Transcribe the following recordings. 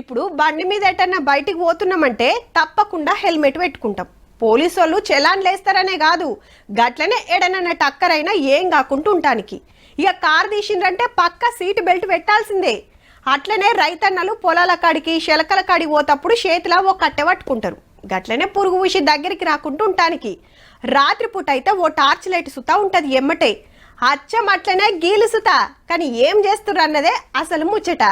ఇప్పుడు బండి మీద ఎటన్నా బయటికి పోతున్నామంటే తప్పకుండా హెల్మెట్ పెట్టుకుంటాం. పోలీసు వాళ్ళు చలాన్ లేస్తారనే కాదు గట్లనే ఎడనన్న టక్కరైనా ఏం కాకుండా ఉంటానికి. ఇక కారు తీసిండ్రంటే పక్క సీట్ బెల్ట్ పెట్టాల్సిందే. అట్లనే రైతన్నలు పొలాల కాడికి శలకల కాడికి పోతప్పుడు చేతిలో ఓ కట్టె పట్టుకుంటారు. గట్లనే పురుగు ఊసి దగ్గరికి రాకుండా ఉంటానికి. రాత్రిపూట అయితే ఓ టార్చ్ లైట్ సుతా ఉంటది ఎమ్మటే. అచ్చం అట్లనే గీలుసుతా. కానీ ఏం చేస్తుర్రు అన్నదే అసలు ముచ్చట.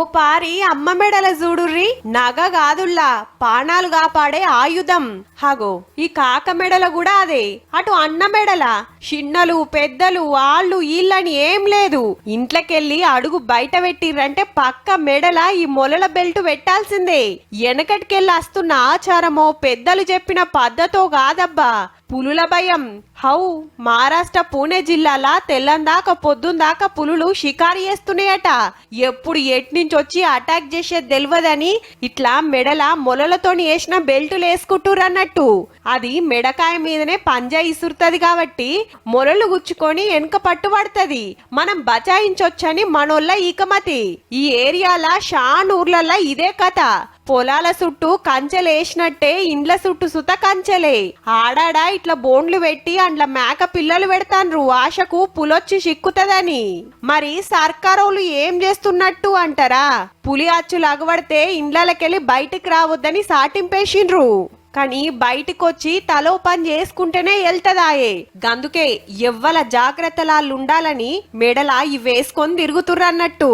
ఓ పారి అమ్మ మెడల చూడుర్రి నగ కాదుల్లా పానాలు కాపాడే ఆయుధం. హగో ఈ కాక మెడల కూడా అదే. అటు అన్న మెడల చిన్నలు పెద్దలు వాళ్ళు వీళ్ళని ఏం లేదు. ఇంట్లోకెళ్ళి అడుగు బయట పెట్టిర్రంటే పక్క మెడల ఈ మొలల బెల్ట్ పెట్టాల్సిందే వెనకటికెళ్ళి వస్తున్న ఆచారమో పెద్దలు చెప్పిన పద్ధతో కాదబ్బా. పులుల భయం. హౌ? మహారాష్ట్ర పూణే జిల్లాల? తెల్లందాక పొద్దుందాక పులులు షికారు చేస్తున్నాయట. ఎప్పుడు ఎట్నుంచి వచ్చి అటాక్ చేసేది తెలియదని ఇట్లా మెడల మొలలతోని వేసిన బెల్టులు వేసుకుంటురు అన్నట్టు. అది మెడకాయ మీదనే పంజా ఇసురుతుంది కాబట్టి మొలలు గుచ్చుకొని వెనక పట్టుబడుతుంది. మనం బచాయించొచ్చని మనోళ్ళ ఈకమతి. ఈ ఏరియాల షాన్ ఊర్లలో ఇదే కథ. పొలాల చుట్టూ కంచెలేసినట్టే ఇండ్ల చుట్టూ సుత కంచెలే. ఆడాడా ఇట్లా బోండ్లు పెట్టి అండ్ల మేక పిల్లలు పెడతాన్రు ఆశకు పులొచ్చి చిక్కుతదని. మరి సర్కారోళ్ళు ఏం చేస్తున్నట్టు అంటారా? పులి అచ్చులు అగబడితే ఇండ్లకెళ్ళి బయటికి రావద్దని సాటింపేసిండ్రు. కానీ బయటికొచ్చి తలో పని చేసుకుంటేనే వెళ్తదాయే గందుకే ఎవ్వల జాగ్రత్తలాళ్ళు ఉండాలని వేసుకొని ఇవేసుకొని తిరుగుతుర్రన్నట్టు.